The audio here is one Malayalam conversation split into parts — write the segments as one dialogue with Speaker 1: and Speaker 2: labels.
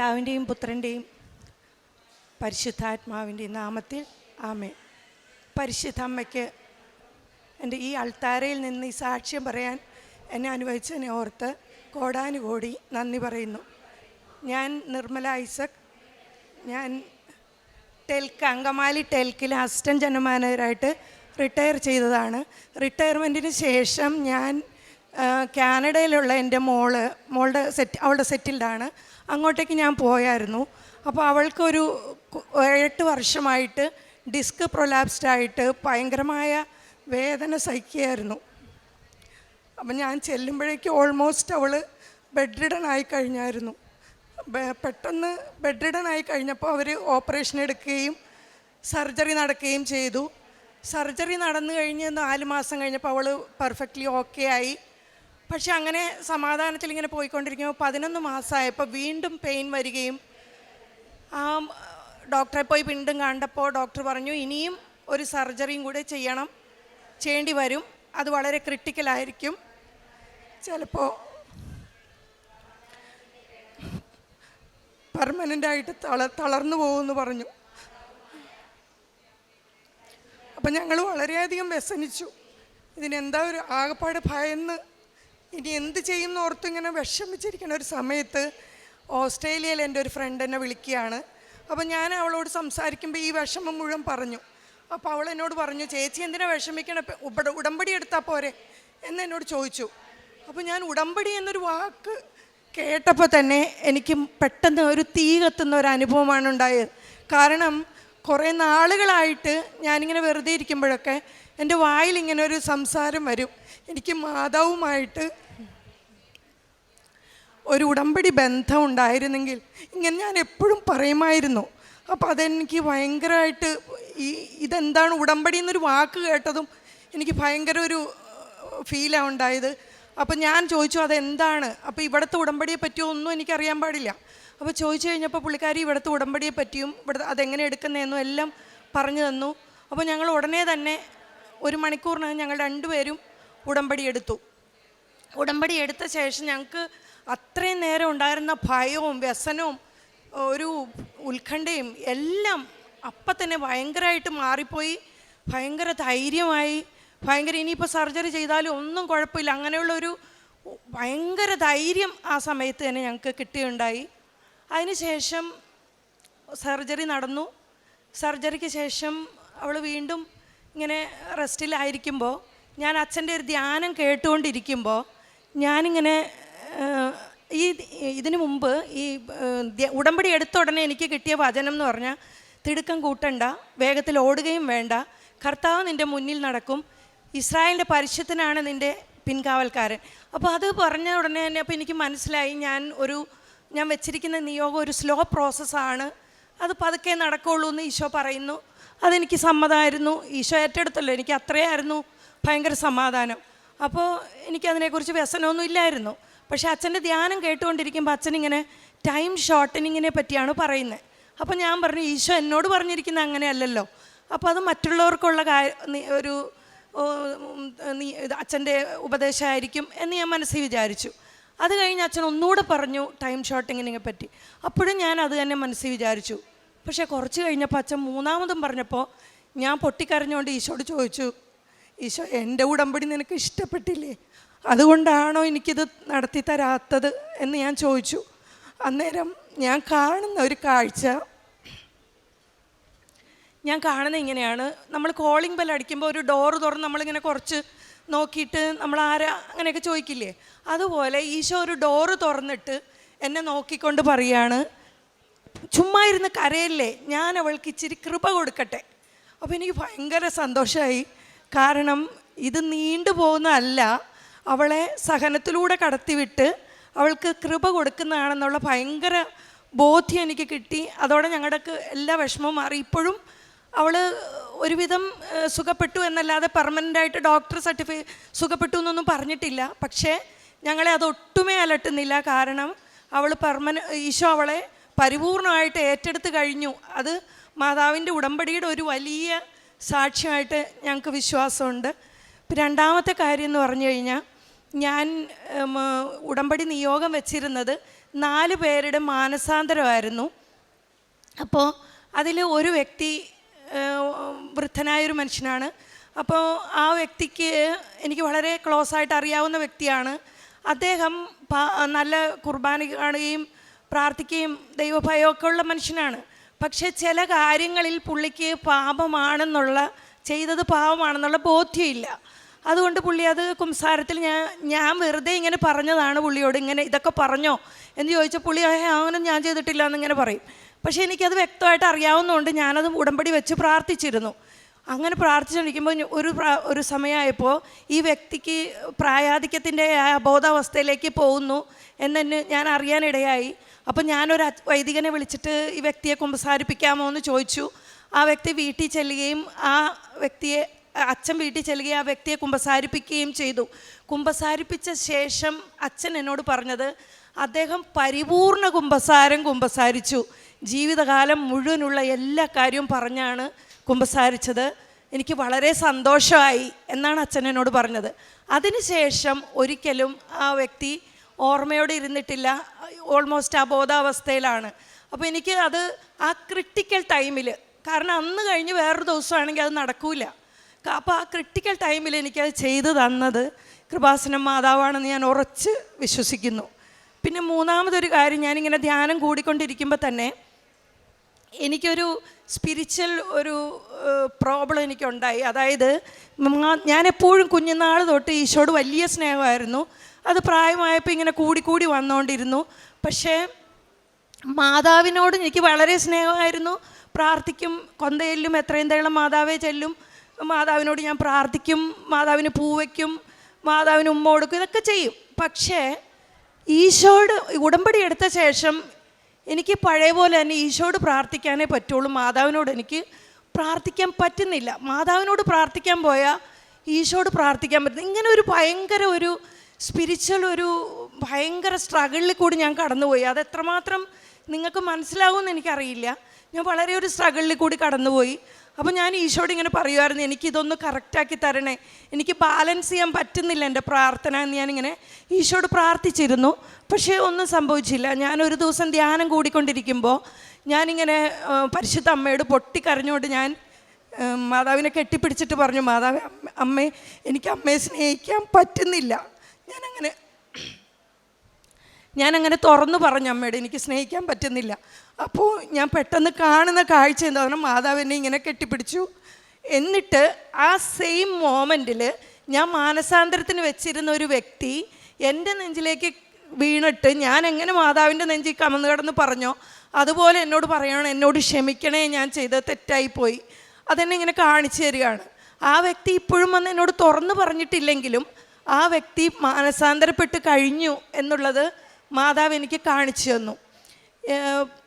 Speaker 1: പിതാവിന്റെയും പുത്രന്റെയും പരിശുദ്ധാത്മാവിന്റെയും നാമത്തിൽ ആമേ പരിശുദ്ധ അമ്മയ്ക്ക് എന്റെ ഈ അൾത്താരയിൽ നിന്ന് ഈ സാക്ഷ്യം പറയാൻ എന്നെ അനുവദിച്ചതിനെ ഓർത്ത് കോടാനുകോടി നന്ദി പറയുന്നു. ഞാൻ നിർമ്മല ഐസക്. ഞാൻ ടെൽക്ക് അങ്കമാലി ടെൽക്കിൽ അസിസ്റ്റന്റ് ജനറൽ മാനേജറായിട്ട് റിട്ടയർ ചെയ്തതാണ്. റിട്ടയർമെന്റിന് ശേഷം ഞാൻ കാനഡയിലുള്ള എന്റെ മോൾ മോളുടെ സെറ്റ് അവളുടെ സെറ്റിൽഡാണ്. അങ്ങോട്ടേക്ക് ഞാൻ പോയായിരുന്നു. അപ്പോൾ അവൾക്കൊരു എട്ട് വർഷമായിട്ട് ഡിസ്ക് പ്രൊലാപ്സ്ഡ് ആയിട്ട് ഭയങ്കരമായ വേദന സഹിക്കുകയായിരുന്നു. അപ്പം ഞാൻ ചെല്ലുമ്പോഴേക്ക് ഓൾമോസ്റ്റ് അവൾ ബെഡ് റിഡൺ ആയി കഴിഞ്ഞായിരുന്നു. പെട്ടെന്ന് ബെഡ് റിഡൺ ആയി കഴിഞ്ഞപ്പോൾ അവർ ഓപ്പറേഷൻ എടുക്കുകയും സർജറി നടക്കുകയും ചെയ്തു. സർജറി നടന്നു കഴിഞ്ഞ് നാല് മാസം കഴിഞ്ഞപ്പോൾ അവൾ പെർഫെക്റ്റ്ലി ഓക്കെ ആയി. പക്ഷെ അങ്ങനെ സമാധാനത്തിൽ ഇങ്ങനെ പോയിക്കൊണ്ടിരിക്കുമ്പോൾ പതിനൊന്ന് മാസമായപ്പോൾ വീണ്ടും പെയിൻ വരികയും ആ ഡോക്ടറെ പോയി വീണ്ടും കണ്ടപ്പോൾ ഡോക്ടർ പറഞ്ഞു ഇനിയും ഒരു സർജറിയും കൂടെ ചെയ്യണം ചെയ്യേണ്ടി വരും. അത് വളരെ ക്രിട്ടിക്കലായിരിക്കും ചിലപ്പോൾ പെർമനന്റ് ആയിട്ട് തള തളർന്നു പോകുമെന്ന് പറഞ്ഞു. അപ്പം ഞങ്ങൾ വളരെയധികം വ്യസനിച്ചു. ഇതിനെന്താ ഒരു ആകപ്പാട് ഭയന്ന് ഇനി എന്ത് ചെയ്യുന്ന ഓർത്ത് ഇങ്ങനെ വിഷമിച്ചിരിക്കുന്ന ഒരു സമയത്ത് ഓസ്ട്രേലിയയിൽ എന്റെ ഒരു ഫ്രണ്ട് എന്നെ വിളിക്കുകയാണ്. അപ്പോൾ ഞാൻ അവളോട് സംസാരിക്കുമ്പോൾ ഈ വിഷമം മുഴുവൻ പറഞ്ഞു. അപ്പോൾ അവൾ എന്നോട് പറഞ്ഞു ചേച്ചി എന്തിനാ വിഷമിക്കണം? ഉടമ്പടി എടുത്താൽ പോരെ? എന്ന് എന്നോട് ചോദിച്ചു. അപ്പോൾ ഞാൻ ഉടമ്പടി എന്നൊരു വാക്ക് കേട്ടപ്പോൾ തന്നെ എനിക്ക് പെട്ടെന്ന് ഒരു തീ കത്തുന്ന ഒരു അനുഭവമാണ് ഉണ്ടായത്. കാരണം കുറേ നാളുകളായിട്ട് ഞാനിങ്ങനെ വെറുതെ ഇരിക്കുമ്പോഴൊക്കെ എന്റെ വായിൽ ഇങ്ങനെ ഒരു സംസാരം വരും. എനിക്ക് മാതാവുമായിട്ട് ഒരു ഉടമ്പടി ബന്ധം ഉണ്ടായിരുന്നെങ്കിൽ ഇങ്ങനെ ഞാൻ എപ്പോഴും പറയുമായിരുന്നു. അപ്പോൾ അതെനിക്ക് ഭയങ്കരമായിട്ട് ഈ ഇതെന്താണ് ഉടമ്പടി എന്നൊരു വാക്ക് കേട്ടതും എനിക്ക് ഭയങ്കര ഒരു ഫീലാണ് ഉണ്ടായത്. അപ്പോൾ ഞാൻ ചോദിച്ചു അതെന്താണ്? അപ്പോൾ ഇവിടുത്തെ ഉടമ്പടിയെ പറ്റിയോ ഒന്നും എനിക്കറിയാൻ പാടില്ല. അപ്പോൾ ചോദിച്ചു കഴിഞ്ഞപ്പോൾ പുള്ളിക്കാരി ഇവിടുത്തെ ഉടമ്പടിയെ പറ്റിയും ഇവിടുത്തെ അതെങ്ങനെ എടുക്കുന്നതെന്നും എല്ലാം പറഞ്ഞു തന്നു. അപ്പോൾ ഞങ്ങൾ ഉടനെ തന്നെ ഒരു മണിക്കൂറിനകം ഞങ്ങൾ രണ്ടുപേരും ഉടമ്പടി എടുത്തു. ഉടമ്പടി എടുത്ത ശേഷം ഞങ്ങൾക്ക് അത്രയും നേരം ഉണ്ടായിരുന്ന ഭയവും വ്യസനവും ഒരു ഉത്കണ്ഠയും എല്ലാം അപ്പം തന്നെ ഭയങ്കരമായിട്ട് മാറിപ്പോയി. ഭയങ്കര ധൈര്യമായി. ഭയങ്കര ഇനിയിപ്പോൾ സർജറി ചെയ്താലും ഒന്നും കുഴപ്പമില്ല. അങ്ങനെയുള്ളൊരു ഭയങ്കര ധൈര്യം ആ സമയത്ത് തന്നെ ഞങ്ങൾക്ക് കിട്ടിയുണ്ടായി അതിനുശേഷം സർജറി നടന്നു. സർജറിക്ക് ശേഷം അവൾ വീണ്ടും ഇങ്ങനെ റെസ്റ്റിലായിരിക്കുമ്പോൾ ഞാൻ അച്ഛന്റെ ഒരു ധ്യാനം കേട്ടുകൊണ്ടിരിക്കുമ്പോൾ ഞാനിങ്ങനെ ഈ ഇതിനു മുമ്പ് ഈ ഉടമ്പടി എടുത്ത ഉടനെ എനിക്ക് കിട്ടിയ വചനം എന്ന് പറഞ്ഞാൽ തിടുക്കം കൂട്ടണ്ട വേഗത്തിൽ ഓടുകയും വേണ്ട കർത്താവ് നിന്റെ മുന്നിൽ നടക്കും ഇസ്രായേലിന്റെ പരിശുദ്ധനാണ് നിന്റെ പിൻകാവൽക്കാരൻ. അപ്പോൾ അത് പറഞ്ഞ ഉടനെ തന്നെ അപ്പോൾ എനിക്ക് മനസ്സിലായി ഞാൻ ഒരു ഞാൻ വെച്ചിരിക്കുന്ന നിയോഗം ഒരു സ്ലോ പ്രോസസ്സാണ് അത് പതുക്കെ നടക്കുള്ളൂ എന്ന് ഈശോ പറയുന്നു. അതെനിക്ക് സമ്മതമായിരുന്നു. ഈശോ ഏറ്റെടുത്തല്ലോ. എനിക്ക് അത്രയായിരുന്നു ഭയങ്കര സമാധാനം. അപ്പോൾ എനിക്കതിനെക്കുറിച്ച് വ്യസനമൊന്നും ഇല്ലായിരുന്നു. പക്ഷേ അച്ഛന്റെ ധ്യാനം കേട്ടുകൊണ്ടിരിക്കുമ്പോൾ അച്ഛൻ ഇങ്ങനെ ടൈം ഷോർട്ടനിങ്ങിനെ പറ്റിയാണ് പറയുന്നത് അപ്പോൾ ഞാൻ പറഞ്ഞു ഈശോ എന്നോട് പറഞ്ഞിരിക്കുന്നത് അങ്ങനെയല്ലല്ലോ. അപ്പോൾ അത് മറ്റുള്ളവർക്കുള്ള കാര്യം ഒരു അച്ഛന്റെ ഉപദേശമായിരിക്കും എന്ന് ഞാൻ മനസ്സിൽ വിചാരിച്ചു. അത് കഴിഞ്ഞ് അച്ഛൻ ഒന്നുകൂടെ പറഞ്ഞു ടൈം ഷോർട്ടിങ്ങിനെ പറ്റി. അപ്പോഴും ഞാൻ അത് തന്നെ മനസ്സിൽ വിചാരിച്ചു. പക്ഷേ കുറച്ച് കഴിഞ്ഞപ്പോൾ അച്ഛൻ മൂന്നാമതും പറഞ്ഞപ്പോൾ ഞാൻ പൊട്ടിക്കരഞ്ഞുകൊണ്ട് ഈശോട് ചോദിച്ചു ഈശോ എന്റെ ഉടമ്പടി നിനക്ക് ഇഷ്ടപ്പെട്ടില്ലേ? അതുകൊണ്ടാണോ എനിക്കിത് നടത്തി തരാത്തത്? എന്ന് ഞാൻ ചോദിച്ചു. അന്നേരം ഞാൻ കാണുന്ന ഒരു കാഴ്ച ഞാൻ കാണുന്നത് ഇങ്ങനെയാണ്. നമ്മൾ കോളിംഗ് ബെൽ അടിക്കുമ്പോൾ ഒരു ഡോറ് തുറന്ന് നമ്മളിങ്ങനെ കുറച്ച് നോക്കിയിട്ട് നമ്മൾ ആരാ അങ്ങനെയൊക്കെ ചോദിക്കില്ലേ? അതുപോലെ ഈശോ ഒരു ഡോറ് തുറന്നിട്ട് എന്നെ നോക്കിക്കൊണ്ട് പറയാണ് ചുമ്മാ ഇരുന്ന് കരയല്ലേ? ഞാൻ അവൾക്ക് ഇച്ചിരി കൃപ കൊടുക്കട്ടെ. അപ്പോൾ എനിക്ക് ഭയങ്കര സന്തോഷമായി കാരണം ഇത് നീണ്ടു പോകുന്നതല്ല അവളെ സഹനത്തിലൂടെ കടത്തിവിട്ട് അവൾക്ക് കൃപ കൊടുക്കുന്നതാണെന്നുള്ള ഭയങ്കര ബോധ്യം എനിക്ക് കിട്ടി. അതോടെ ഞങ്ങളുടെ എല്ലാ വിഷമവും മാറി. ഇപ്പോഴും അവൾ ഒരുവിധം സുഖപ്പെട്ടു എന്നല്ലാതെ പെർമനന്റ് ആയിട്ട് ഡോക്ടർ സർട്ടിഫൈ സുഖപ്പെട്ടു എന്നൊന്നും പറഞ്ഞിട്ടില്ല. പക്ഷേ ഞങ്ങളെ അത് ഒട്ടുമേ അലട്ടുന്നില്ല. കാരണം അവൾ പെർമന ഈശോ അവളെ പരിപൂർണമായിട്ട് ഏറ്റെടുത്ത് കഴിഞ്ഞു. അത് മാതാവിന്റെ ഉടമ്പടിയുടെ ഒരു വലിയ സാക്ഷ്യമായിട്ട് ഞങ്ങൾക്ക് വിശ്വാസമുണ്ട്. രണ്ടാമത്തെ കാര്യം എന്ന് പറഞ്ഞു കഴിഞ്ഞാൽ ഞാൻ ഉടമ്പടി നിയോഗം വെച്ചിരുന്നത് നാല് പേരുടെ മാനസാന്തരമായിരുന്നു. അപ്പോൾ അതിൽ ഒരു വ്യക്തി വൃദ്ധനായൊരു മനുഷ്യനാണ്. അപ്പോൾ ആ വ്യക്തിക്ക് എനിക്ക് വളരെ ക്ലോസ് ആയിട്ട് അറിയാവുന്ന വ്യക്തിയാണ്. അദ്ദേഹം നല്ല കുർബാന കാണുകയും പ്രാർത്ഥിക്കുകയും ദൈവഭയമൊക്കെ ഉള്ള മനുഷ്യനാണ്. പക്ഷേ ചില കാര്യങ്ങളിൽ പുള്ളിക്ക് പാപമാണെന്നുള്ള ചെയ്തത് പാപമാണെന്നുള്ള ബോധ്യമില്ല. അതുകൊണ്ട് പുള്ളി അത് കുംസാരത്തിൽ ഞാൻ ഞാൻ വെറുതെ ഇങ്ങനെ പറഞ്ഞതാണ് പുള്ളിയോട് ഇങ്ങനെ ഇതൊക്കെ പറഞ്ഞോ എന്ന് ചോദിച്ചാൽ പുള്ളി അങ്ങനെ ഞാൻ ചെയ്തിട്ടില്ല എന്നിങ്ങനെ പറയും. പക്ഷേ എനിക്കത് വ്യക്തമായിട്ട് അറിയാവുന്നതുകൊണ്ട് ഞാനത് ഉടമ്പടി വെച്ച് പ്രാർത്ഥിച്ചിരുന്നു. അങ്ങനെ പ്രാർത്ഥിച്ചുകൊണ്ടിരിക്കുമ്പോൾ ഒരു ഒരു സമയമായപ്പോൾ ഈ വ്യക്തിക്ക് പ്രായാധിക്യത്തിന്റെ ബോധാവസ്ഥയിലേക്ക് പോകുന്നു എന്നെ ഞാൻ അറിയാനിടയായി. അപ്പോൾ ഞാനൊരു വൈദികനെ വിളിച്ചിട്ട് ഈ വ്യക്തിയെ കുമ്പസാരിപ്പിക്കാമോ എന്ന് ചോദിച്ചു. ആ വ്യക്തി വീട്ടിൽ ചെല്ലുകയും ആ വ്യക്തിയെ അച്ഛൻ വീട്ടിൽ ചെല്ലുകയും ആ വ്യക്തിയെ കുമ്പസാരിപ്പിക്കുകയും ചെയ്തു. കുമ്പസാരിപ്പിച്ച ശേഷം അച്ഛൻ എന്നോട് പറഞ്ഞത് അദ്ദേഹം പരിപൂർണ കുമ്പസാരം കുമ്പസാരിച്ചു. ജീവിതകാലം മുഴുവനുള്ള എല്ലാ കാര്യവും പറഞ്ഞാണ് കുമ്പസാരിച്ചത്. എനിക്ക് വളരെ സന്തോഷമായി എന്നാണ് അച്ഛൻ എന്നോട് പറഞ്ഞത്. അതിനുശേഷം ഒരിക്കലും ആ വ്യക്തി ഓർമ്മയോടെ ഇരുന്നിട്ടില്ല. ഓൾമോസ്റ്റ് അബോധാവസ്ഥയിലാണ് അപ്പോൾ എനിക്ക് അത് ആ ക്രിട്ടിക്കൽ ടൈമിൽ കാരണം അന്ന് കഴിഞ്ഞ് വേറൊരു ദിവസമാണെങ്കിൽ അത് നടക്കൂല. അപ്പോൾ ആ ക്രിട്ടിക്കൽ ടൈമിൽ എനിക്കത് ചെയ്തു തന്നത് കൃപാസനം മാതാവാണെന്ന് ഞാൻ ഉറച്ച് വിശ്വസിക്കുന്നു. പിന്നെ മൂന്നാമതൊരു കാര്യം ഞാനിങ്ങനെ ധ്യാനം കൂടിക്കൊണ്ടിരിക്കുമ്പോൾ തന്നെ എനിക്കൊരു സ്പിരിച്വൽ ഒരു പ്രോബ്ലം എനിക്കുണ്ടായി. അതായത് ഞാനെപ്പോഴും കുഞ്ഞുനാൾ തൊട്ട് ഈശോട് വലിയ സ്നേഹമായിരുന്നു. അത് പ്രായമായപ്പോൾ ഇങ്ങനെ കൂടിക്കൂടി വന്നുകൊണ്ടിരുന്നു പക്ഷേ മാതാവിനോട് എനിക്ക് വളരെ സ്നേഹമായിരുന്നു. പ്രാർത്ഥിക്കും കൊന്തയിലും എത്രയും തേളം മാതാവേ ചെല്ലും. മാതാവിനോട് ഞാൻ പ്രാർത്ഥിക്കും മാതാവിന് പൂവയ്ക്കും മാതാവിന് ഉമ്മ കൊടുക്കും ഇതൊക്കെ ചെയ്യും. പക്ഷേ ഈശോട് ഉടമ്പടി എടുത്ത ശേഷം എനിക്ക് പഴയ പോലെ തന്നെ ഈശോട് പ്രാർത്ഥിക്കാനേ പറ്റുള്ളൂ. മാതാവിനോട് എനിക്ക് പ്രാർത്ഥിക്കാൻ പറ്റുന്നില്ല. മാതാവിനോട് പ്രാർത്ഥിക്കാൻ പോയാൽ ഈശോട് പ്രാർത്ഥിക്കാൻ പറ്റുന്നു ഇങ്ങനെ ഒരു ഭയങ്കര ഒരു സ്പിരിച്വൽ ഒരു ഭയങ്കര സ്ട്രഗിളിൽ കൂടി ഞാൻ കടന്നുപോയി. അത് എത്രമാത്രം നിങ്ങൾക്ക് മനസ്സിലാവുമെന്ന് എനിക്കറിയില്ല. ഞാൻ വളരെ ഒരു സ്ട്രഗിളിൽ കൂടി കടന്നുപോയി. അപ്പോൾ ഞാൻ ഈശോട് ഇങ്ങനെ പറയുമായിരുന്നു എനിക്കിതൊന്ന് കറക്റ്റാക്കി തരണേ. എനിക്ക് ബാലൻസ് ചെയ്യാൻ പറ്റുന്നില്ല എന്റെ പ്രാർത്ഥന എന്ന് ഞാനിങ്ങനെ ഈശോട് പ്രാർത്ഥിച്ചിരുന്നു. പക്ഷേ ഒന്നും സംഭവിച്ചില്ല. ഞാൻ ഒരു ദിവസം ധ്യാനം കൂടിക്കൊണ്ടിരിക്കുമ്പോൾ ഞാനിങ്ങനെ പരിശുദ്ധ അമ്മയോട് പൊട്ടിക്കരഞ്ഞുകൊണ്ട് ഞാൻ മാതാവിനെ കെട്ടിപ്പിടിച്ചിട്ട് പറഞ്ഞു മാതാവ് അമ്മേ എനിക്ക് അമ്മയെ സ്നേഹിക്കാൻ പറ്റുന്നില്ല. ഞാനങ്ങനെ ഞാനങ്ങനെ തുറന്നു പറഞ്ഞു അമ്മയോട് എനിക്ക് സ്നേഹിക്കാൻ പറ്റുന്നില്ല. അപ്പോൾ ഞാൻ പെട്ടെന്ന് കാണുന്ന കാഴ്ച എന്താ? പറഞ്ഞാൽ മാതാവ് എന്നെ ഇങ്ങനെ കെട്ടിപ്പിടിച്ചു. എന്നിട്ട് ആ സെയിം മോമെന്റിൽ ഞാൻ മാനസാന്തരത്തിന് വെച്ചിരുന്ന ഒരു വ്യക്തി എന്റെ നെഞ്ചിലേക്ക് വീണിട്ട് ഞാൻ എങ്ങനെ മാതാവിന്റെ നെഞ്ചിൽ കമന്ന് കിടന്ന് പറഞ്ഞോ അതുപോലെ എന്നോട് പറയണം എന്നോട് ക്ഷമിക്കണേ ഞാൻ ചെയ്തത് തെറ്റായിപ്പോയി അതെന്നെ ഇങ്ങനെ കാണിച്ചു തരികയാണ്. ആ വ്യക്തി ഇപ്പോഴും വന്ന് എന്നോട് തുറന്നു പറഞ്ഞിട്ടില്ലെങ്കിലും ആ വ്യക്തി മാനസാന്തരപ്പെട്ട് കഴിഞ്ഞു എന്നുള്ളത് മാതാവ് എനിക്ക് കാണിച്ചു തന്നു.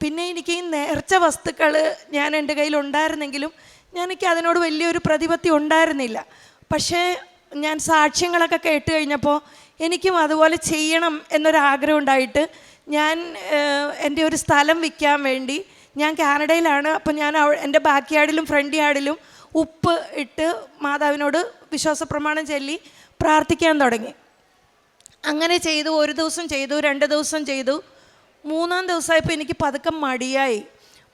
Speaker 1: പിന്നെ എനിക്ക് ഈ നേർച്ച വസ്തുക്കൾ ഞാൻ എന്റെ കയ്യിൽ ഉണ്ടായിരുന്നെങ്കിലും ഞാൻ എനിക്ക് അതിനോട് വലിയൊരു പ്രതിപത്തി ഉണ്ടായിരുന്നില്ല. പക്ഷേ ഞാൻ സാക്ഷ്യങ്ങളൊക്കെ കേട്ട് കഴിഞ്ഞപ്പോൾ എനിക്കും അതുപോലെ ചെയ്യണം എന്നൊരാഗ്രഹം ഉണ്ടായിട്ട് ഞാൻ എന്റെ ഒരു സ്ഥലം വിൽക്കാൻ വേണ്ടി ഞാൻ കാനഡയിലാണ്. അപ്പം ഞാൻ എന്റെ ബാക്ക് യാർഡിലും ഫ്രണ്ട് യാർഡിലും ഉപ്പ് ഇട്ട് മാതാവിനോട് വിശ്വാസ പ്രമാണം ചൊല്ലി പ്രാർത്ഥിക്കാൻ തുടങ്ങി. അങ്ങനെ ചെയ്തു ഒരു ദിവസം ചെയ്തു രണ്ട് ദിവസം ചെയ്തു. മൂന്നാം ദിവസമായപ്പോൾ എനിക്ക് പതുക്കെ മടിയായി.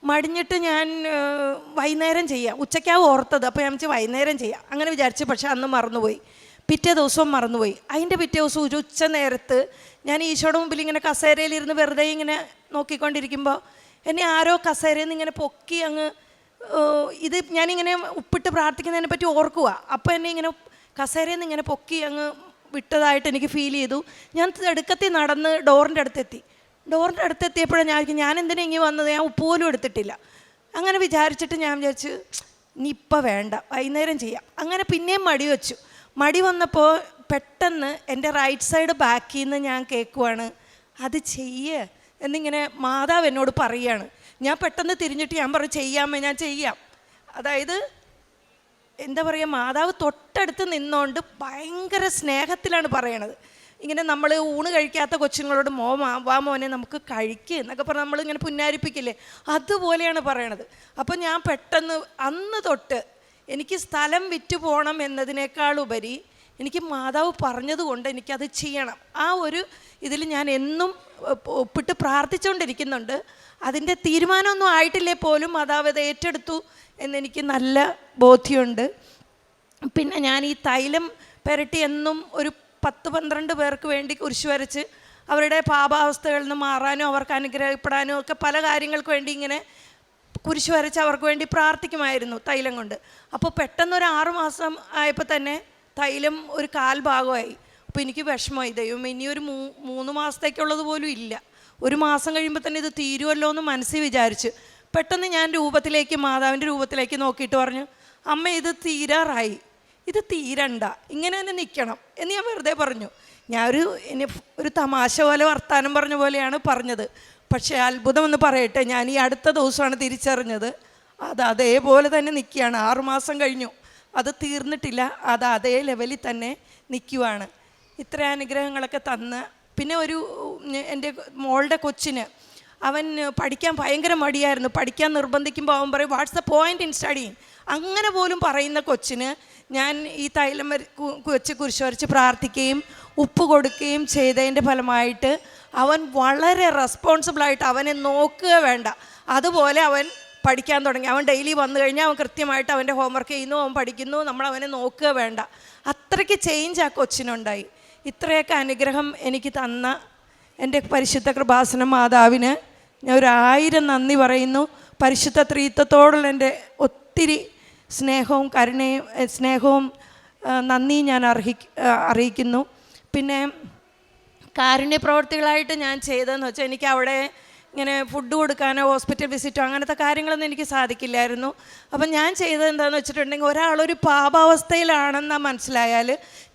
Speaker 1: മടിഞ്ഞിട്ട് ഞാൻ വൈകുന്നേരം ചെയ്യാം. ഉച്ചയ്ക്കാവും ഓർത്തത്. അപ്പോൾ ഞാൻ വെച്ചാൽ വൈകുന്നേരം ചെയ്യാം. അങ്ങനെ വിചാരിച്ചു. പക്ഷേ അന്ന് മറന്നുപോയി. പിറ്റേ ദിവസവും മറന്നുപോയി. അതിന്റെ പിറ്റേ ദിവസം ഒരു ഉച്ച നേരത്ത് ഞാൻ ഈശോയുടെ മുമ്പിൽ ഇങ്ങനെ കസേരയിലിരുന്ന് വെറുതെ ഇങ്ങനെ നോക്കിക്കൊണ്ടിരിക്കുമ്പോൾ എന്നെ ആരോ കസേരയിൽ നിന്ന് ഇങ്ങനെ പൊക്കി അങ്ങ് ഇത് ഞാനിങ്ങനെ ഉപ്പിട്ട് പ്രാർത്ഥിക്കുന്നതിനെ പറ്റി ഓർക്കുക അപ്പോൾ എന്നെ ഇങ്ങനെ കസേരയിൽ നിന്ന് ഇങ്ങനെ പൊക്കി അങ്ങ് വിട്ടതായിട്ട് എനിക്ക് ഫീൽ ചെയ്തു. ഞാൻ തിടുക്കത്തിൽ നടന്ന് ഡോറിന്റെ അടുത്തെത്തി. ഡോറിന്റെ അടുത്തെത്തിയപ്പോഴാണ് ഞാൻ ഞാൻ എന്തിനാ ഇങ്ങനെ വന്നത്? ഞാൻ ഉപ്പുപോലും എടുത്തിട്ടില്ല. അങ്ങനെ വിചാരിച്ചിട്ട് ഞാൻ വിചാരിച്ചു നീ ഇപ്പം വേണ്ട വൈകുന്നേരം ചെയ്യാം. അങ്ങനെ പിന്നെയും മടി വെച്ചു. മടി വന്നപ്പോൾ പെട്ടെന്ന് എന്റെ റൈറ്റ് സൈഡ് ബാക്കിൽ നിന്ന് ഞാൻ കേൾക്കുവാണ് അത് ചെയ്യേ എന്നിങ്ങനെ മാതാവ് എന്നോട് പറയുകയാണ് ഞാൻ പെട്ടെന്ന് തിരിഞ്ഞിട്ട് ഞാൻ പറഞ്ഞു ചെയ്യാമേ ഞാൻ ചെയ്യാം. അതായത് എന്താ പറയുക മാതാവ് തൊട്ടടുത്ത് നിന്നുകൊണ്ട് ഭയങ്കര സ്നേഹത്തിലാണ് പറയണത്. ഇങ്ങനെ നമ്മൾ ഊണ് കഴിക്കാത്ത കൊച്ചുങ്ങളോട് മോ വാ മോനെ നമുക്ക് കഴിക്കുക എന്നൊക്കെ പറഞ്ഞ് നമ്മളിങ്ങനെ പുന്നാരിപ്പിക്കില്ലേ? അതുപോലെയാണ് പറയണത്. അപ്പോൾ ഞാൻ പെട്ടെന്ന് അന്ന് തൊട്ട് എനിക്ക് സ്ഥലം വിറ്റ് പോകണം എന്നതിനേക്കാൾ ഉപരി എനിക്ക് മാതാവ് പറഞ്ഞതുകൊണ്ട് എനിക്കത് ചെയ്യണം. ആ ഒരു ഇതിൽ ഞാൻ എന്നും ഒപ്പിട്ട് പ്രാർത്ഥിച്ചുകൊണ്ടിരിക്കുന്നുണ്ട്. അതിന്റെ തീരുമാനമൊന്നും ആയിട്ടില്ലേ പോലും മാതാവ് അത് ഏറ്റെടുത്തു എന്നെനിക്ക് നല്ല ബോധ്യമുണ്ട്. പിന്നെ ഞാൻ ഈ തൈലം പുരട്ടി എന്നും ഒരു പത്ത് പന്ത്രണ്ട് പേർക്ക് വേണ്ടി കുരിശ് വരച്ച് അവരുടെ പാപാവസ്ഥകളിൽ നിന്ന് മാറാനും അവർക്ക് അനുഗ്രഹപ്പെടാനും ഒക്കെ പല കാര്യങ്ങൾക്ക് വേണ്ടി ഇങ്ങനെ കുരിശ് വരച്ച് അവർക്ക് വേണ്ടി പ്രാർത്ഥിക്കുമായിരുന്നു തൈലം കൊണ്ട്. അപ്പോൾ പെട്ടെന്നൊരു ആറുമാസം ആയപ്പോൾ തന്നെ തൈലം ഒരു കാൽ ഭാഗമായി അപ്പോൾ എനിക്ക് വിഷമമായി. ദൈവം ഇനി ഒരു മൂ മൂന്ന് മാസത്തേക്കുള്ളത് പോലും ഇല്ല. ഒരു മാസം കഴിയുമ്പോൾ തന്നെ ഇത് തീരുമല്ലോ എന്ന് മനസ്സിൽ വിചാരിച്ച് പെട്ടെന്ന് ഞാൻ രൂപത്തിലേക്ക് മാതാവിന്റെ രൂപത്തിലേക്ക് നോക്കിയിട്ട് പറഞ്ഞു അമ്മ ഇത് തീരാറായി. ഇത് തീരണ്ട. ഇങ്ങനെ തന്നെ നിൽക്കണം എന്ന് ഞാൻ വെറുതെ പറഞ്ഞു. ഞാൻ ഒരു ഇനി ഒരു തമാശ പോലെ വർത്താനം പറഞ്ഞ പോലെയാണ് പറഞ്ഞത്. പക്ഷേ അത്ഭുതം എന്ന് പറയട്ടെ ഞാൻ ഈ അടുത്ത ദിവസമാണ് തിരിച്ചറിഞ്ഞത്. അത് അതേപോലെ തന്നെ നിൽക്കുകയാണ് ആറുമാസം കഴിഞ്ഞു. അത് തീർന്നിട്ടില്ല. അത് അതേ ലെവലിൽ തന്നെ നിൽക്കുവാണ് ഇത്ര അനുഗ്രഹങ്ങളൊക്കെ തന്ന്. പിന്നെ ഒരു എന്റെ മോളുടെ കൊച്ചിന്. അവൻ പഠിക്കാൻ ഭയങ്കര മടിയായിരുന്നു. പഠിക്കാൻ നിർബന്ധിക്കുമ്പോൾ അവൻ പറയും വാട്ട്സ് പോയിന്റ് ഇൻ അങ്ങനെ പോലും പറയുന്ന കൊച്ചിന് ഞാൻ ഈ തൈലം വെച്ച് കുരിശ് വരച്ച് പ്രാർത്ഥിക്കുകയും ഉപ്പ് കൊടുക്കുകയും ചെയ്തതിന്റെ ഫലമായിട്ട് അവൻ വളരെ റെസ്പോൺസിബിളായിട്ട് അവനെ നോക്കുക വേണ്ട. അതുപോലെ അവൻ പഠിക്കാൻ തുടങ്ങി. അവൻ ഡെയിലി വന്നു കഴിഞ്ഞാൽ അവൻ കൃത്യമായിട്ട് അവന്റെ ഹോംവർക്ക് ചെയ്യുന്നു അവൻ പഠിക്കുന്നു. നമ്മൾ അവനെ നോക്കുക വേണ്ട. അത്രയ്ക്ക് ചേഞ്ച് ആ കൊച്ചിനുണ്ടായി. ഇത്രയൊക്കെ അനുഗ്രഹം എനിക്ക് തന്ന എന്റെ പരിശുദ്ധ കൃപാസന മാതാവിന് ഞാൻ ഒരു ആയിരം നന്ദി പറയുന്നു. പരിശുദ്ധ ത്രീത്വത്തോടുള്ള എന്റെ ഒത്തിരി സ്നേഹവും കരുണയും സ്നേഹവും നന്ദി ഞാൻ അർഹി അറിയിക്കുന്നു. പിന്നെ കാരുണ്യ പ്രവർത്തികളായിട്ട് ഞാൻ ചെയ്തതെന്ന് വെച്ചാൽ എനിക്ക് അവിടെ ഇങ്ങനെ ഫുഡ് കൊടുക്കാനോ ഹോസ്പിറ്റൽ വിസിറ്റോ അങ്ങനത്തെ കാര്യങ്ങളൊന്നും എനിക്ക് സാധിക്കില്ലായിരുന്നു. അപ്പം ഞാൻ ചെയ്തത് എന്താണെന്ന് വെച്ചിട്ടുണ്ടെങ്കിൽ ഒരാളൊരു പാപാവസ്ഥയിലാണെന്ന് മനസ്സിലായാൽ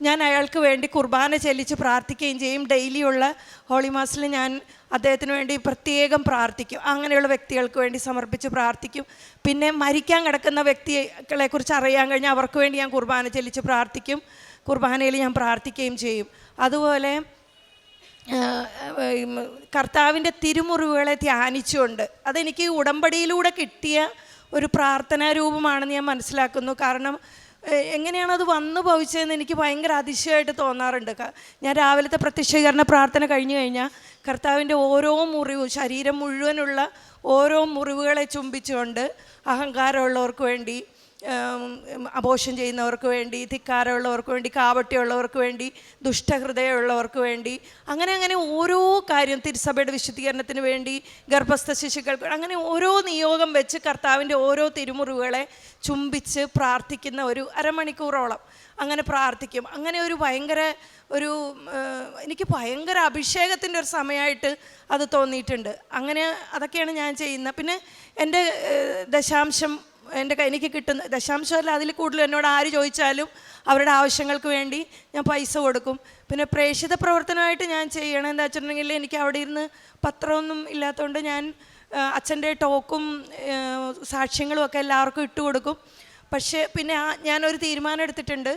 Speaker 1: ഞാൻ അയാൾക്ക് വേണ്ടി കുർബാന ചെല്ലിച്ച് പ്രാർത്ഥിക്കുകയും ചെയ്യും. ഡെയിലിയുള്ള ഹോളി മാസിൽ ഞാൻ അദ്ദേഹത്തിന് വേണ്ടി പ്രത്യേകം പ്രാർത്ഥിക്കും. അങ്ങനെയുള്ള വ്യക്തികൾക്ക് വേണ്ടി സമർപ്പിച്ച് പ്രാർത്ഥിക്കും. പിന്നെ മരിക്കാൻ കിടക്കുന്ന വ്യക്തികളെ കുറിച്ച് അറിയാൻ കഴിഞ്ഞാൽ അവർക്ക് വേണ്ടി ഞാൻ കുർബാന ചെല്ലിച്ച് പ്രാർത്ഥിക്കും. കുർബാനയിൽ ഞാൻ പ്രാർത്ഥിക്കുകയും ചെയ്യും. അതുപോലെ കർത്താവിന്റെ തിരുമുറിവുകളെ ധ്യാനിച്ചുകൊണ്ട് അതെനിക്ക് ഉടമ്പടിയിലൂടെ കിട്ടിയ ഒരു പ്രാർത്ഥനാ രൂപമാണെന്ന് ഞാൻ മനസ്സിലാക്കുന്നു. കാരണം എങ്ങനെയാണ് അത് വന്നു ഭവിച്ചതെന്ന് എനിക്ക് ഭയങ്കര അതിശയമായിട്ട് തോന്നാറുണ്ട്. ഞാൻ രാവിലത്തെ പ്രത്യക്ഷീകരണ പ്രാർത്ഥന കഴിഞ്ഞു കഴിഞ്ഞാൽ കർത്താവിന്റെ ഓരോ മുറിവ് ശരീരം മുഴുവനുള്ള ഓരോ മുറിവുകളെ ചുംബിച്ചുകൊണ്ട് അഹങ്കാരമുള്ളവർക്ക് വേണ്ടി അബോഷം ചെയ്യുന്നവർക്ക് വേണ്ടി ധിക്കാരമുള്ളവർക്ക് വേണ്ടി കാവട്ടിയുള്ളവർക്ക് വേണ്ടി ദുഷ്ടഹൃദയമുള്ളവർക്ക് വേണ്ടി അങ്ങനെ അങ്ങനെ ഓരോ കാര്യം തിരുസഭയുടെ വിശുദ്ധീകരണത്തിന് വേണ്ടി ഗർഭസ്ഥ ശിശുക്കൾക്ക് അങ്ങനെ ഓരോ നിയോഗം വെച്ച് കർത്താവിന്റെ ഓരോ തിരുമുറിവുകളെ ചുംബിച്ച് പ്രാർത്ഥിക്കുന്ന ഒരു അരമണിക്കൂറോളം അങ്ങനെ പ്രാർത്ഥിക്കും. അങ്ങനെ ഒരു ഭയങ്കര ഒരു എനിക്ക് ഭയങ്കര അഭിഷേകത്തിന്റെ ഒരു സമയമായിട്ട് അത് തോന്നിയിട്ടുണ്ട്. അങ്ങനെ അതൊക്കെയാണ് ഞാൻ ചെയ്യുന്നത്. പിന്നെ എന്റെ ദശാംശം എന്റെ എനിക്ക് കിട്ടുന്ന ദശാംശമല്ല അതിൽ കൂടുതൽ എന്നോട് ആര് ചോദിച്ചാലും അവരുടെ ആവശ്യങ്ങൾക്ക് വേണ്ടി ഞാൻ പൈസ കൊടുക്കും. പിന്നെ പ്രേക്ഷിത പ്രവർത്തനമായിട്ട് ഞാൻ ചെയ്യണം. എന്താ വെച്ചിട്ടുണ്ടെങ്കിൽ എനിക്ക് അവിടെ ഇരുന്ന് പത്രമൊന്നും ഇല്ലാത്തതുകൊണ്ട് ഞാൻ അച്ഛന്റെ ടോക്കും സാക്ഷ്യങ്ങളും ഒക്കെ എല്ലാവർക്കും ഇട്ട് കൊടുക്കും. പക്ഷേ പിന്നെ ഞാനൊരു തീരുമാനം എടുത്തിട്ടുണ്ട്.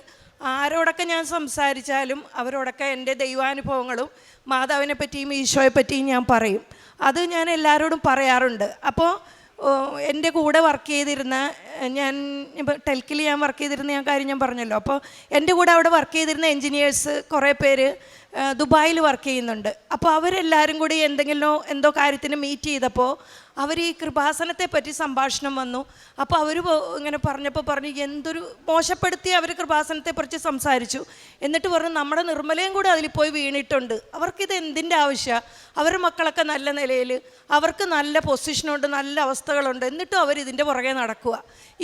Speaker 1: ആരോടൊക്കെ ഞാൻ സംസാരിച്ചാലും അവരോടൊക്കെ എന്റെ ദൈവാനുഭവങ്ങളും മാതാവിനെ പറ്റിയും ഈശോയെ പറ്റിയും ഞാൻ പറയും. അത് ഞാൻ എല്ലാവരോടും പറയാറുണ്ട്. അപ്പോൾ എന്റെ കൂടെ വർക്ക് ചെയ്തിരുന്ന ഞാൻ ഇപ്പോൾ ടെൽക്കിൽ ഞാൻ വർക്ക് ചെയ്തിരുന്ന ഞാൻ കാര്യം ഞാൻ പറഞ്ഞല്ലോ. അപ്പോൾ എന്റെ കൂടെ അവിടെ വർക്ക് ചെയ്തിരുന്ന എൻജിനീയേഴ്സ് കുറേ പേര് ദുബായിൽ വർക്ക് ചെയ്യുന്നുണ്ട്. അപ്പോൾ അവരെല്ലാവരും കൂടി എന്തെങ്കിലും എന്തോ കാര്യത്തിന് മീറ്റ് ചെയ്തപ്പോൾ അവർ ഈ കൃപാസനത്തെ പറ്റി സംഭാഷണം വന്നു. അപ്പോൾ അവർ ഇങ്ങനെ പറഞ്ഞപ്പോൾ പറഞ്ഞു എന്തൊരു മോശപ്പെടുത്തി അവർ കൃപാസനത്തെ കുറിച്ച് സംസാരിച്ചു. എന്നിട്ട് പറഞ്ഞു നമ്മുടെ നിർമ്മലയും കൂടെ അതിൽ പോയി വീണിട്ടുണ്ട്. അവർക്കിത് എന്തിന്റെ ആവശ്യമാണ് അവരുടെ മക്കളൊക്കെ നല്ല നിലയിൽ അവർക്ക് നല്ല പൊസിഷനുണ്ട് നല്ല അവസ്ഥകളുണ്ട്. എന്നിട്ടും അവർ ഇതിന്റെ പുറകെ നടക്കുക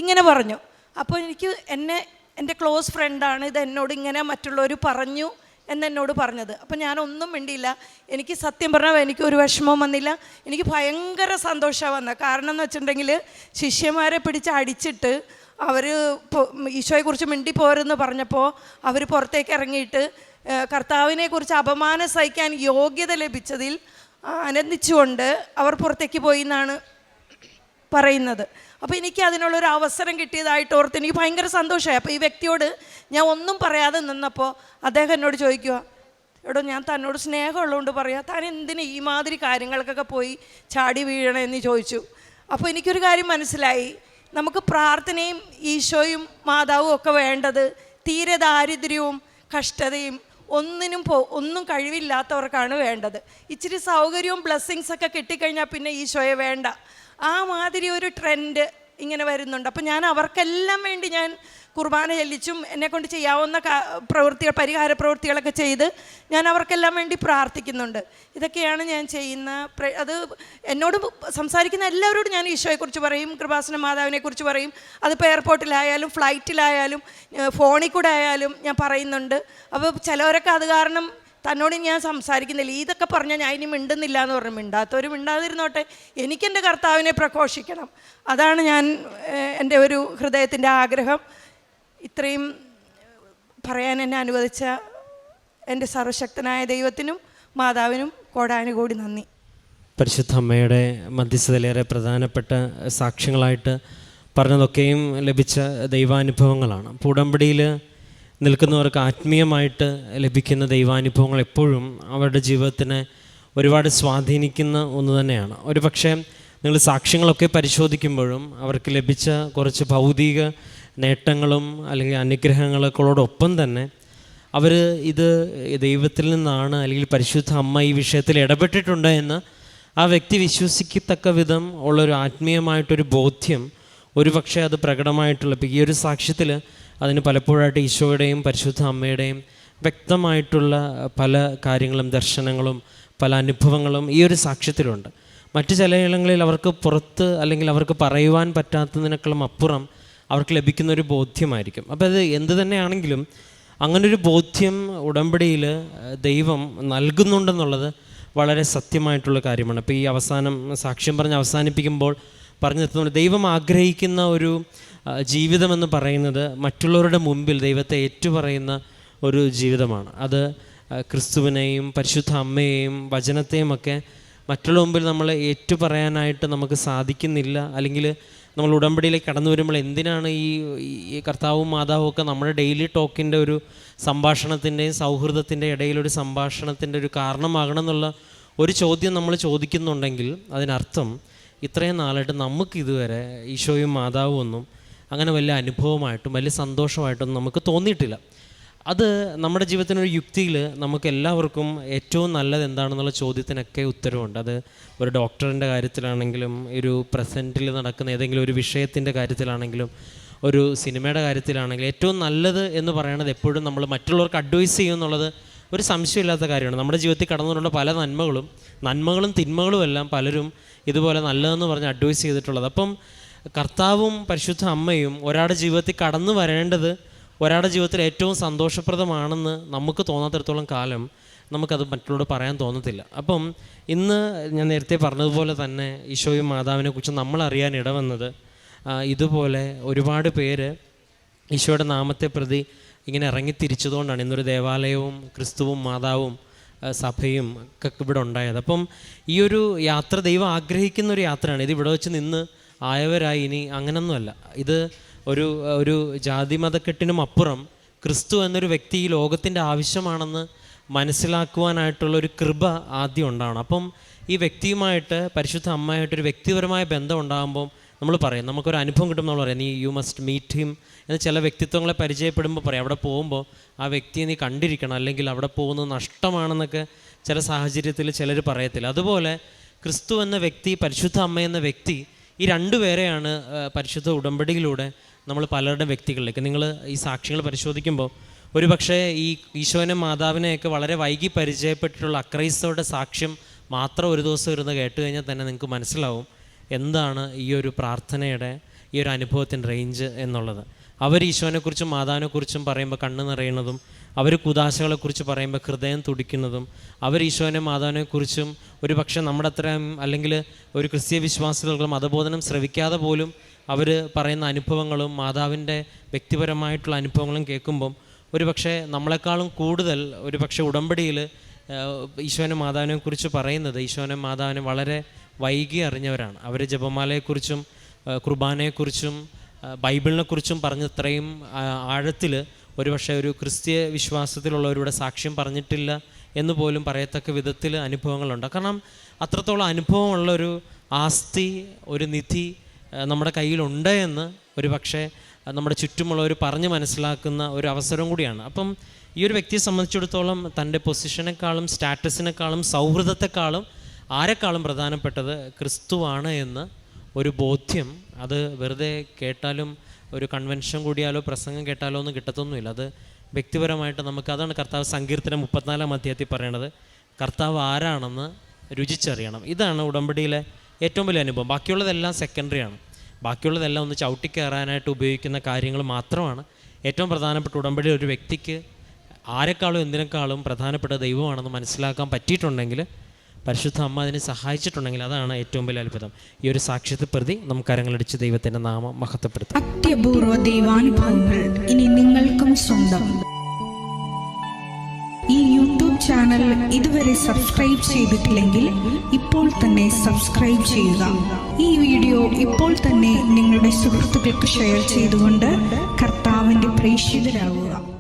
Speaker 1: ഇങ്ങനെ പറഞ്ഞു. അപ്പോൾ എനിക്ക് എന്നെ എന്റെ ക്ലോസ് ഫ്രണ്ടാണ് ഇത് എന്നോട് ഇങ്ങനെ മറ്റുള്ളവർ പറഞ്ഞു. എന്നെന്നോട് പറഞ്ഞത്. അപ്പം ഞാനൊന്നും മിണ്ടിയില്ല. എനിക്ക് സത്യം പറഞ്ഞാൽ എനിക്ക് ഒരു വിഷമവും വന്നില്ല. എനിക്ക് ഭയങ്കര സന്തോഷമാണ് വന്നത്. കാരണം എന്ന് വെച്ചിട്ടുണ്ടെങ്കിൽ ശിഷ്യന്മാരെ പിടിച്ച് അടിച്ചിട്ട് അവർ ഈശോയെക്കുറിച്ച് മിണ്ടിപ്പോരെന്ന് പറഞ്ഞപ്പോൾ അവർ പുറത്തേക്ക് ഇറങ്ങിയിട്ട് കർത്താവിനെക്കുറിച്ച് അപമാനം സഹിക്കാൻ യോഗ്യത ലഭിച്ചതിൽ ആനന്ദിച്ചുകൊണ്ട് അവർ പുറത്തേക്ക് പോയി എന്നാണ് പറയുന്നത്. അപ്പോൾ എനിക്ക് അതിനുള്ളൊരു അവസരം കിട്ടിയതായിട്ട് ഓർത്ത് എനിക്ക് ഭയങ്കര സന്തോഷമായി. അപ്പോൾ ഈ വ്യക്തിയോട് ഞാൻ ഒന്നും പറയാതെ നിന്നപ്പോൾ അദ്ദേഹം എന്നോട് ചോദിക്കുക എടോ ഞാൻ തന്നോട് സ്നേഹമുള്ളതുകൊണ്ട് പറയാം താൻ എന്തിന് ഈ മാതിരി കാര്യങ്ങൾക്കൊക്കെ പോയി ചാടി വീഴണമെന്ന് ചോദിച്ചു. അപ്പോൾ എനിക്കൊരു കാര്യം മനസ്സിലായി. നമുക്ക് പ്രാർത്ഥനയും ഈശോയും മാതാവും ഒക്കെ വേണ്ടത് തീരെ ദാരിദ്ര്യവും കഷ്ടതയും ഒന്നിനും പോ ഒന്നും കഴിവില്ലാത്തവർക്കാണ് വേണ്ടത്. ഇച്ചിരി സൗകര്യവും ബ്ലെസ്സിങ്സൊക്കെ കിട്ടിക്കഴിഞ്ഞാൽ പിന്നെ ഈശോയെ വേണ്ട. ആ മാതിരി ഒരു ട്രെൻഡ് ഇങ്ങനെ വരുന്നുണ്ട്. അപ്പം ഞാൻ അവർക്കെല്ലാം വേണ്ടി ഞാൻ കുർബാന ചെല്ലിച്ചും എന്നെക്കൊണ്ട് ചെയ്യാവുന്ന പ്രവൃത്തികൾ പരിഹാര പ്രവൃത്തികളൊക്കെ ചെയ്ത് ഞാൻ അവർക്കെല്ലാം വേണ്ടി പ്രാർത്ഥിക്കുന്നുണ്ട്. ഇതൊക്കെയാണ് ഞാൻ ചെയ്യുന്ന അത് എന്നോട് സംസാരിക്കുന്ന എല്ലാവരോടും ഞാൻ ഈശോയെക്കുറിച്ച് പറയും കൃപാസന മാതാവിനെക്കുറിച്ച് പറയും. അതിപ്പോൾ എയർപോർട്ടിലായാലും ഫ്ലൈറ്റിലായാലും ഫോണിൽ കൂടെ ആയാലും ഞാൻ പറയുന്നുണ്ട്. അപ്പോൾ ചിലവരൊക്കെ അത് കാരണം തന്നോട് ഞാൻ സംസാരിക്കുന്നില്ല. ഇതൊക്കെ പറഞ്ഞാൽ ഞാൻ ഇനി മിണ്ടുന്നില്ല എന്ന് പറഞ്ഞു. മിണ്ടാത്തവർ മിണ്ടാതിരുന്നോട്ടെ. എനിക്കെന്റെ കർത്താവിനെ പ്രഘോഷിക്കണം. അതാണ് ഞാൻ എന്റെ ഒരു ഹൃദയത്തിന്റെ ആഗ്രഹം. ഇത്രയും പറയാൻ എന്നെ അനുവദിച്ച എന്റെ സർവശക്തനായ ദൈവത്തിനും മാതാവിനും കോടാനുകൂടി നന്ദി.
Speaker 2: പരിശുദ്ധ അമ്മയുടെ മധ്യസ്ഥതയിലേറെ പ്രധാനപ്പെട്ട സാക്ഷ്യങ്ങളായിട്ട് പറഞ്ഞതൊക്കെയും ലഭിച്ച ദൈവാനുഭവങ്ങളാണ്. അപ്പോൾ ഉടമ്പടിയിൽ നിൽക്കുന്നവർക്ക് ആത്മീയമായിട്ട് ലഭിക്കുന്ന ദൈവാനുഭവങ്ങൾ എപ്പോഴും അവരുടെ ജീവിതത്തിനെ ഒരുപാട് സ്വാധീനിക്കുന്ന ഒന്ന് തന്നെയാണ്. ഒരു പക്ഷേ നിങ്ങൾ സാക്ഷ്യങ്ങളൊക്കെ പരിശോധിക്കുമ്പോഴും അവർക്ക് ലഭിച്ച കുറച്ച് ഭൗതിക നേട്ടങ്ങളും അല്ലെങ്കിൽ അനുഗ്രഹങ്ങളൊക്കെ തന്നെ അവർ ഇത് ദൈവത്തിൽ നിന്നാണ് അല്ലെങ്കിൽ പരിശുദ്ധ അമ്മ ഈ വിഷയത്തിൽ ഇടപെട്ടിട്ടുണ്ട് എന്ന് ആ വ്യക്തി വിശ്വസിക്കത്തക്ക വിധം ഉള്ളൊരു ആത്മീയമായിട്ടൊരു ബോധ്യം ഒരുപക്ഷെ അത് പ്രകടമായിട്ടുള്ള ഈ ഒരു സാക്ഷ്യത്തിൽ അതിന് പലപ്പോഴായിട്ട് ഈശോയുടെയും പരിശുദ്ധ അമ്മയുടെയും വ്യക്തമായിട്ടുള്ള പല കാര്യങ്ങളും ദർശനങ്ങളും പല അനുഭവങ്ങളും ഈ ഒരു സാക്ഷ്യത്തിലുണ്ട്. മറ്റു ചില ഇടങ്ങളിൽ അവർക്ക് പുറത്ത് അല്ലെങ്കിൽ അവർക്ക് പറയുവാൻ പറ്റാത്തതിനേക്കാളും അപ്പുറം അവർക്ക് ലഭിക്കുന്ന ഒരു ബോധ്യമായിരിക്കും. അപ്പോൾ അത് എന്ത് തന്നെയാണെങ്കിലും അങ്ങനൊരു ബോധ്യം ഉടമ്പടിയിൽ ദൈവം നൽകുന്നുണ്ടെന്നുള്ളത് വളരെ സത്യമായിട്ടുള്ള കാര്യമാണ്. അപ്പോൾ ഈ അവസാനം സാക്ഷ്യം പറഞ്ഞ് അവസാനിപ്പിക്കുമ്പോൾ പറഞ്ഞു നിർത്തുന്നത് ദൈവം ആഗ്രഹിക്കുന്ന ഒരു ജീവിതമെന്ന് പറയുന്നത് മറ്റുള്ളവരുടെ മുമ്പിൽ ദൈവത്തെ ഏറ്റുപറയുന്ന ഒരു ജീവിതമാണ്. അത് ക്രിസ്തുവിനെയും പരിശുദ്ധ അമ്മയെയും വചനത്തെയും ഒക്കെ മറ്റുള്ള മുമ്പിൽ നമ്മൾ ഏറ്റുപറയാനായിട്ട് നമുക്ക് സാധിക്കുന്നില്ല. അല്ലെങ്കിൽ നമ്മൾ ഉടമ്പടിയിലേക്ക് കടന്നു വരുമ്പോൾ എന്തിനാണ് ഈ ഈ കർത്താവും മാതാവും ഒക്കെ നമ്മുടെ ഡെയിലി ടോക്കിന്റെ ഒരു സംഭാഷണത്തിന്റെയും സൗഹൃദത്തിന്റെ ഇടയിലൊരു സംഭാഷണത്തിന്റെ ഒരു കാരണമാകണം എന്നുള്ള ഒരു ചോദ്യം നമ്മൾ ചോദിക്കുന്നുണ്ടെങ്കിൽ അതിനർത്ഥം ഇത്രയും നാളായിട്ട് നമുക്ക് ഇതുവരെ ഈശോയും മാതാവും ഒന്നും അങ്ങനെ വലിയ അനുഭവമായിട്ടും വലിയ സന്തോഷമായിട്ടും നമുക്ക് തോന്നിയിട്ടില്ല. അത് നമ്മുടെ ജീവിതത്തിനൊരു യുക്തിയിൽ നമുക്ക് എല്ലാവർക്കും ഏറ്റവും നല്ലത് എന്താണെന്നുള്ള ചോദ്യത്തിനൊക്കെ ഉത്തരവുണ്ട്. അത് ഒരു ഡോക്ടറിന്റെ കാര്യത്തിലാണെങ്കിലും ഒരു പ്രസന്റിൽ നടക്കുന്ന ഏതെങ്കിലും ഒരു വിഷയത്തിന്റെ കാര്യത്തിലാണെങ്കിലും ഒരു സിനിമയുടെ കാര്യത്തിലാണെങ്കിലും ഏറ്റവും നല്ലത് എന്ന് പറയുന്നത് എപ്പോഴും നമ്മൾ മറ്റുള്ളവർക്ക് അഡ്വൈസ് ചെയ്യും എന്നുള്ളത് ഒരു സംശയമില്ലാത്ത കാര്യമാണ്. നമ്മുടെ ജീവിതത്തിൽ കടന്നുകൊണ്ടുള്ള പല നന്മകളും നന്മകളും തിന്മകളും എല്ലാം പലരും ഇതുപോലെ നല്ലതെന്ന് പറഞ്ഞ് അഡ്വൈസ് ചെയ്തിട്ടുള്ളത്. അപ്പം കർത്താവും പരിശുദ്ധ അമ്മയും ഒരാളുടെ ജീവിതത്തിൽ കടന്നു വരേണ്ടത് ഒരാളുടെ ജീവിതത്തിൽ ഏറ്റവും സന്തോഷപ്രദമാണെന്ന് നമുക്ക് തോന്നാത്തിടത്തോളം കാലം നമുക്കത് മറ്റുള്ളവരോട് പറയാൻ തോന്നത്തില്ല. അപ്പം ഇന്ന് ഞാൻ നേരത്തെ പറഞ്ഞതുപോലെ തന്നെ ഈശോയും മാതാവിനെ കുറിച്ച് നമ്മൾ അറിയാൻ ഇടവന്നത് ഇതുപോലെ ഒരുപാട് പേര് ഈശോയുടെ നാമത്തെ പ്രതി ഇങ്ങനെ ഇറങ്ങി തിരിച്ചതുകൊണ്ടാണ് ഇന്നൊരു ദേവാലയവും ക്രിസ്തുവും മാതാവും സഭയും ഒക്കെ ഇവിടെ ഉണ്ടായത്. അപ്പം ഈ ഒരു യാത്ര ദൈവം ആഗ്രഹിക്കുന്ന ഒരു യാത്രയാണ്. ഇത് ഇവിടെ വെച്ച് നിന്ന് ആയവരായി ഇനി അങ്ങനൊന്നുമല്ല. ഇത് ഒരു ഒരു ജാതി മതക്കെട്ടിനും അപ്പുറം ക്രിസ്തു എന്നൊരു വ്യക്തി ഈ ലോകത്തിന്റെ ആവശ്യമാണെന്ന് മനസ്സിലാക്കുവാനായിട്ടുള്ള ഒരു കൃപ ആദ്യം ഉണ്ടാവണം. അപ്പം ഈ വ്യക്തിയുമായിട്ട് പരിശുദ്ധ അമ്മയായിട്ടൊരു വ്യക്തിപരമായ ബന്ധം ഉണ്ടാകുമ്പം നമ്മൾ പറയും നമുക്കൊരു അനുഭവം കിട്ടും നമ്മൾ പറയാം. നീ യു മസ്റ്റ് മീറ്റ് ഹിം എന്ന് ചില വ്യക്തിത്വങ്ങളെ പരിചയപ്പെടുമ്പോൾ പറയാം. അവിടെ പോകുമ്പോൾ ആ വ്യക്തിയെ നീ കണ്ടിരിക്കണം. അല്ലെങ്കിൽ അവിടെ പോകുന്നത് നഷ്ടമാണെന്നൊക്കെ ചില സാഹചര്യത്തിൽ ചിലർ പറയത്തില്ല. അതുപോലെ ക്രിസ്തു എന്ന വ്യക്തി പരിശുദ്ധ അമ്മ എന്ന വ്യക്തി ഈ രണ്ടുപേരെയാണ് പരിശുദ്ധ ഉടമ്പടിയിലൂടെ നമ്മൾ പലരുടെ വ്യക്തികളിലേക്ക്. നിങ്ങൾ ഈ സാക്ഷ്യങ്ങൾ പരിശോധിക്കുമ്പോൾ ഒരു പക്ഷേ ഈ ഈശോനെ മാതാവിനെയൊക്കെ വളരെ വൈകി പരിചയപ്പെട്ടിട്ടുള്ള അക്രൈസ്തവരുടെ സാക്ഷ്യം മാത്രം ഒരു ദിവസം ഇരുന്ന് കേട്ട് കഴിഞ്ഞാൽ തന്നെ നിങ്ങൾക്ക് മനസ്സിലാവും എന്താണ് ഈ ഒരു പ്രാർത്ഥനയുടെ ഈ ഒരു അനുഭവത്തിന്റെ റേഞ്ച് എന്നുള്ളത്. അവർ ഈശോനെക്കുറിച്ചും മാതാവിനെക്കുറിച്ചും പറയുമ്പോൾ കണ്ണ് നിറയുന്നതും അവർ കുദാശകളെക്കുറിച്ച് പറയുമ്പോൾ ഹൃദയം തുടിക്കുന്നതും അവർ ഈശോനെ മാതാവിനെക്കുറിച്ചും ഒരു പക്ഷേ നമ്മുടെ അത്രയും അല്ലെങ്കിൽ ഒരു ക്രിസ്തീയ വിശ്വാസികൾക്ക് മതബോധനം ശ്രവിക്കാതെ പോലും അവർ പറയുന്ന അനുഭവങ്ങളും മാതാവിന്റെ വ്യക്തിപരമായിട്ടുള്ള അനുഭവങ്ങളും കേൾക്കുമ്പം ഒരു പക്ഷേ നമ്മളെക്കാളും കൂടുതൽ ഒരു പക്ഷേ ഉടമ്പടിയിൽ ഈശോനെ മാതാവിനെക്കുറിച്ച് പറയുന്നത് ഈശോനെ മാതാവിനെ വളരെ വൈകി അറിഞ്ഞവരാണ്. അവർ ജപമാലയെക്കുറിച്ചും കുർബാനയെക്കുറിച്ചും ബൈബിളിനെക്കുറിച്ചും പറഞ്ഞ ഇത്രയും ആഴത്തിൽ ഒരുപക്ഷെ ഒരു ക്രിസ്തീയ വിശ്വാസത്തിലുള്ളവരുടെ സാക്ഷ്യം പറഞ്ഞിട്ടില്ല എന്ന് പോലും പറയത്തക്ക വിധത്തിൽ അനുഭവങ്ങളുണ്ട്. കാരണം അത്രത്തോളം അനുഭവമുള്ളൊരു ആസ്തി ഒരു നിധി നമ്മുടെ കയ്യിലുണ്ട് എന്ന് ഒരു പക്ഷേ നമ്മുടെ ചുറ്റുമുള്ളവർ പറഞ്ഞ് മനസ്സിലാക്കുന്ന ഒരു അവസരം കൂടിയാണ്. അപ്പം ഈ ഒരു വ്യക്തിയെ സംബന്ധിച്ചിടത്തോളം തന്റെ പൊസിഷനേക്കാളും സ്റ്റാറ്റസിനേക്കാളും സൗഹൃദത്തെക്കാളും ആരെക്കാളും പ്രധാനപ്പെട്ടത് ക്രിസ്തുവാണ് എന്ന് ഒരു ബോധ്യം അത് വെറുതെ കേട്ടാലും ഒരു കൺവെൻഷൻ കൂടിയാലോ പ്രസംഗം കേട്ടാലോ ഒന്നും കിട്ടത്തൊന്നുമില്ല. അത് വ്യക്തിപരമായിട്ട് നമുക്ക് അതാണ് കർത്താവ് സങ്കീർത്തനം മുപ്പത്തിനാലാം അധ്യായത്തിൽ പറയണത്. കർത്താവ് ആരാണെന്ന് രുചിച്ചറിയണം. ഇതാണ് ഉടമ്പടിയിലെ ഏറ്റവും വലിയ അനുഭവം. ബാക്കിയുള്ളതെല്ലാം സെക്കൻഡറിയാണ് ബാക്കിയുള്ളതെല്ലാം ഒന്ന് ചവിട്ടിക്കയറാനായിട്ട് ഉപയോഗിക്കുന്ന കാര്യങ്ങൾ മാത്രമാണ്. ഏറ്റവും പ്രധാനപ്പെട്ട ഉടമ്പടി ഒരു വ്യക്തിക്ക് ആരെക്കാളും എന്തിനേക്കാളും പ്രധാനപ്പെട്ട ദൈവമാണെന്ന് മനസ്സിലാക്കാൻ പറ്റിയിട്ടുണ്ടെങ്കിൽ പരിശുദ്ധ അമ്മ അതിനെ സഹായിച്ചിട്ടുണ്ടെങ്കിൽ അതാണ് ഏറ്റവും വലിയ അത്ഭുതം. ഈ ഒരു സാക്ഷ്യത്തെ പ്രതി നമുക്ക് കരങ്ങളടിച്ച് ദൈവത്തിന്റെ നാമം മഹത്വപ്പെടുത്തും.
Speaker 3: അത്യപൂർവ ദൈവാനുഭവങ്ങൾ ഇനി നിങ്ങൾക്കും സ്വന്തം. ഈ യൂട്യൂബ് ചാനൽ ഇതുവരെ സബ്സ്ക്രൈബ് ചെയ്തിട്ടില്ലെങ്കിൽ ഇപ്പോൾ തന്നെ സബ്സ്ക്രൈബ് ചെയ്യുക. ഈ വീഡിയോ ഇപ്പോൾ തന്നെ നിങ്ങളുടെ സുഹൃത്തുക്കൾക്ക് ഷെയർ ചെയ്തുകൊണ്ട് കർത്താവിന്റെ പ്രേക്ഷിതരാകുക